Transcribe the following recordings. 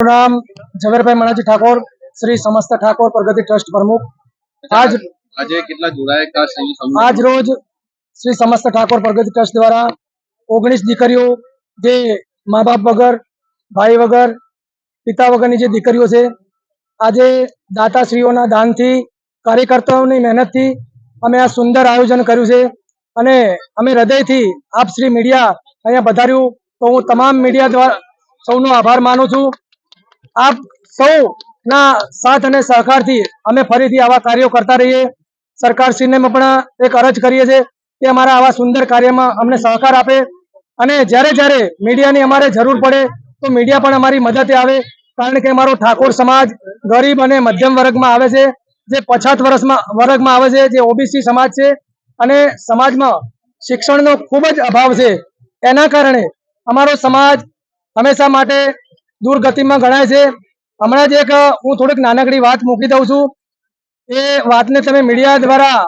નામ ઝવેરભાઈ મણાજી ઠાકોર શ્રી સમસ્ત ઠાકોર પ્રગતિ ટ્રસ્ટ પ્રમુખ. આજ આજે કેટલા જોડાયા? આજ રોજ શ્રી સમસ્ત ઠાકોર પ્રગતિ ટ્રસ્ટ દ્વારા ઓગણીસ દીકરીઓ જે મા બાપ વગર ભાઈ વગર પિતા વગરની જે દીકરીઓ છે આજે દાતાશ્રીઓના દાનથી કાર્યકર્તાઓની મહેનતથી અમે આ સુંદર આયોજન કર્યું છે અને અમે હૃદયથી આપ શ્રી મીડિયા અહીંયા વધાર્યું તો હું તમામ મીડિયા દ્વારા સૌનો આભાર માનું છું. આપ સૌના સાથ અને સહકારથી અમે ફરીથી આવા કાર્યો કરતા રહીએ. સરકારશ્રીને પણ એક અરજ કરીએ છીએ કે અમારા આવા સુંદર કાર્યમાં અમને સહકાર આપે અને જ્યારે જ્યારે મીડિયાની અમારે જરૂર પડે તો મીડિયા પણ અમારી મદદે આવે. કારણ કે અમારો ઠાકોર સમાજ ગરીબ અને મધ્યમ વર્ગમાં આવે છે, જે પછાત વર્ષમાં, વર્ગમાં આવે છે, જે ઓબીસી સમાજ છે અને સમાજમાં શિક્ષણનો ખૂબ જ અભાવ છે. એના કારણે અમારો સમાજ હંમેશા માટે દુર્ગતિમાં ગણાય છે. હમણાં જ એક હું થોડીક નાનકડી વાત મૂકી દઉં છું. એ વાતને તમે મીડિયા દ્વારા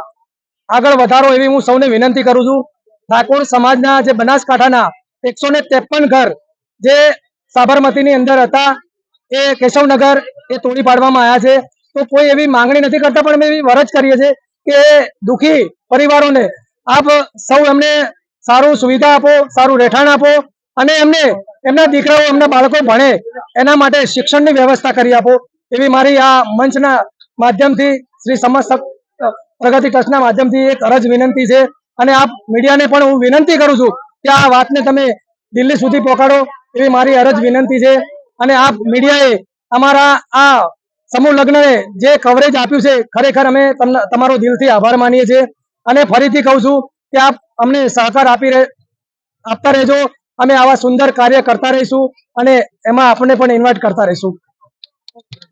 આગળ વધારો એવી હું સૌને વિનંતી કરું છું. ઠાકોર સમાજના જે બનાસકાંઠાના એકસો ને ત્રેપન ઘર જે સાબરમતીની અંદર હતા, એ કેશવનગર એ તોડી પાડવામાં આવ્યા છે. તો કોઈ એવી માંગણી નથી કરતા, પણ અમે એવી વરજ કરીએ છીએ કે દુઃખી પરિવારોને આપ સૌ એમને સારું સુવિધા આપો, સારું રહેઠાણ આપો અને એમને એમના દીકરાઓ, એમના બાળકો ભણે, એના માટે શિક્ષણની વ્યવસ્થા કરી આપો. એવી મારી આ મંચના માધ્યમથી શ્રી સમાજ પ્રગતિ ટ્રસ્ટના માધ્યમથી એક અરજ વિનંતી છે. અને આપ મીડિયાને પણ હું વિનંતી કરું છું કે આ વાતને તમે દિલ્હી સુધી પહોંચાડો એવી મારી અરજ વિનંતી છે. અને આપ મીડિયાએ અમારા આ સમૂહ લગ્નને જે કવરેજ આપ્યું છે, ખરેખર અમે તમને, તમારો દિલથી આભાર માનીએ છીએ. અને ફરીથી કહું છું કે આપ અમને સહકાર આપી રહે, આપતા રહેજો. અમે આવા સુંદર કાર્ય કરતા રહીશું અને એમાં આપણે પણ ઇન્વાઇટ કરતા રહીશું.